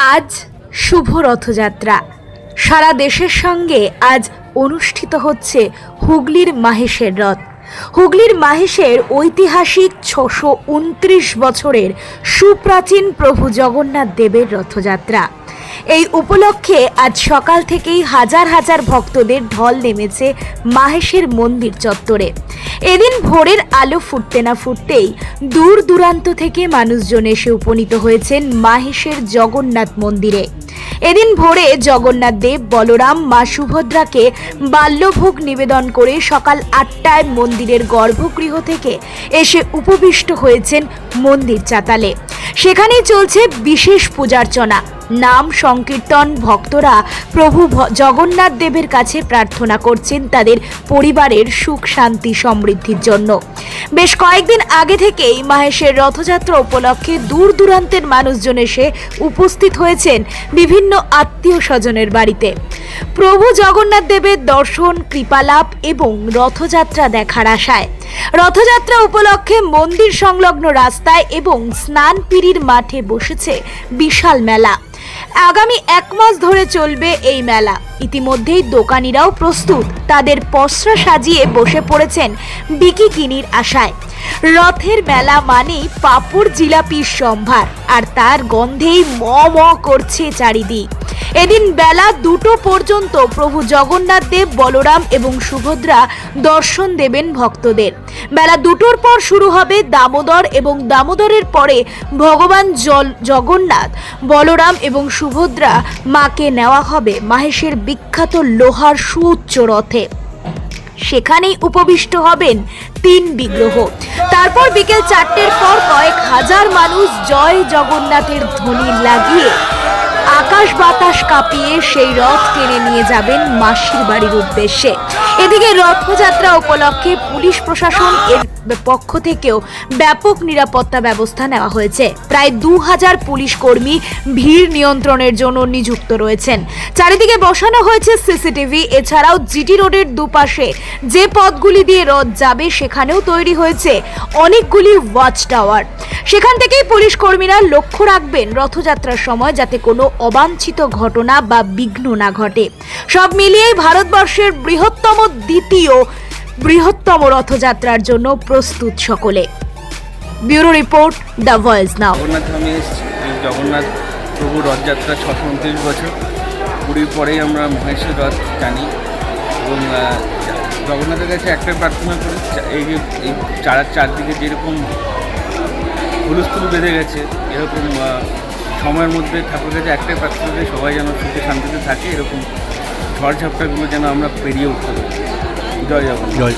আজ শুভ রথযাত্রা। সারা দেশের সঙ্গে আজ অনুষ্ঠিত হচ্ছে হুগলির মাহেশের রথ। হুগলির মাহেশের ঐতিহাসিক ছশো বছরের সুপ্রাচীন প্রভু জগন্নাথ দেবের রথযাত্রা। এই উপলক্ষে আজ সকাল থেকেই হাজার হাজার ভক্তদের ঢল নেমেছে মাহেশের মন্দির চত্বরে। এদিন ভোরের আলো ফুটতে না ফুটতেই দূর দূরান্ত থেকে মানুষজন এসে উপনীত হয়েছেন মাহেশের জগন্নাথ মন্দিরে। এদিন ভোরে জগন্নাথ দেব, বলরাম, মা সুভদ্রাকে বাল্যভোগ নিবেদন করে সকাল আটটায় মন্দিরের গর্ভগৃহ থেকে এসে উপবিষ্ট হয়েছেন মন্দির চাতালে। সেখানেই চলছে বিশেষ পূজার্চনা। নাম সংকীর্তন ভক্তরা প্রভু জগন্নাথ দেবের কাছে প্রার্থনা করছেন তাদের পরিবারের সুখ, শান্তি, সমৃদ্ধির জন্য। বেশ কয়েকদিন আগে থেকেই মাহেশের রথযাত্রা উপলক্ষে দূর দূরান্তের মানুষজন এসে উপস্থিত হয়েছেন বিভিন্ন আত্মীয় স্বজনের বাড়িতে। প্রভু জগন্নাথ দেবের দর্শন, কৃপালাভ এবং রথযাত্রা দেখার আশায়। রথযাত্রা উপলক্ষে মন্দির সংলগ্ন রাস্তায় এবং স্নানপিড়ির মাঠে বসেছে বিশাল মেলা। আগামী এক মাস ধরে চলবে এই মেলা। ইতিমধ্যেই দোকানিরাও প্রস্তুত। তাদের পসরা সাজিয়ে বসে পড়েছেন বিকিকিনির আশায়। রথের মেলা মানেই পাপড় জিলাপির সম্ভার। আর তার গন্ধেই ম ম করছে চারিদিক। এদিন বেলা দুটো পর্যন্ত প্রভু জগন্নাথ দেব, বলরাম এবং সুভদ্রা দর্শন দেবেন ভক্তদের। বেলা দুটোর পর শুরু হবে দামোদর এবং দামোদরের পরে ভগবান জল, জগন্নাথ, বলরাম এবং সুভদ্রা মাকে নেওয়া হবে মাহেশের বিখ্যাত লোহার সুউচ্চ রথে। সেখানেই উপবিষ্ট হবেন তিন বিগ্রহ। তারপর বিকেল চারটের পর কয়েক হাজার মানুষ জয় জগন্নাথের ধ্বনি লাগিয়ে আকাশ বাতাস কাঁপিয়ে সেই রথ টেনে নিয়ে যাবেন মাসির বাড়ির উদ্দেশ্যে। এদিকে রথযাত্রা উপলক্ষে পুলিশ প্রশাসন এর পক্ষ থেকেও ব্যাপক নিরাপত্তা ব্যবস্থা নেওয়া হয়েছে। প্রায় দু হাজার পুলিশ কর্মী ভিড় নিয়ন্ত্রণের জন্য নিযুক্ত রয়েছেন। চারিদিকে বসানো হয়েছে সিসিটিভি, এছাড়াও জিটি রোডের দুপাশে যে পথগুলি দিয়ে রথ যাবে সেখানেও তৈরি হয়েছে অনেকগুলি ওয়াচ টাওয়ার সেখান থেকেই পুলিশ কর্মীরা লক্ষ্য রাখবেন রথযাত্রার সময় যাতে কোনো অবাঞ্ছিত ঘটনা বা বিঘ্ন না ঘটে। সব মিলিয়ে ভারতবর্ষের বৃহত্তম দ্বিতীয় বৃহত্তম রথযাত্রার জন্য প্রস্তুত সকলে। Bureau report, the voice now. Jagannath এসেছি। জগন্নাথ প্রভু রথযাত্রা ছশো উনত্রিশ বছর। পুরীর পরেই আমরা মহেশের রথ জানি এবং জগন্নাথের কাছে একটা প্রার্থনা করি এই যে, এই চারার চারদিকে যেরকম হুলুস্থুলু বেঁধে গেছে, এরকম সময়ের মধ্যে ঠাকুরের কাছে একটাই প্রার্থনা যে সবাই যেন সুখে শান্তিতে থাকে, এরকম ঝড় ঝাপটাগুলো যেন আমরা পেরিয়ে উঠতে পারি। জয় জগন্নাথ। জয়।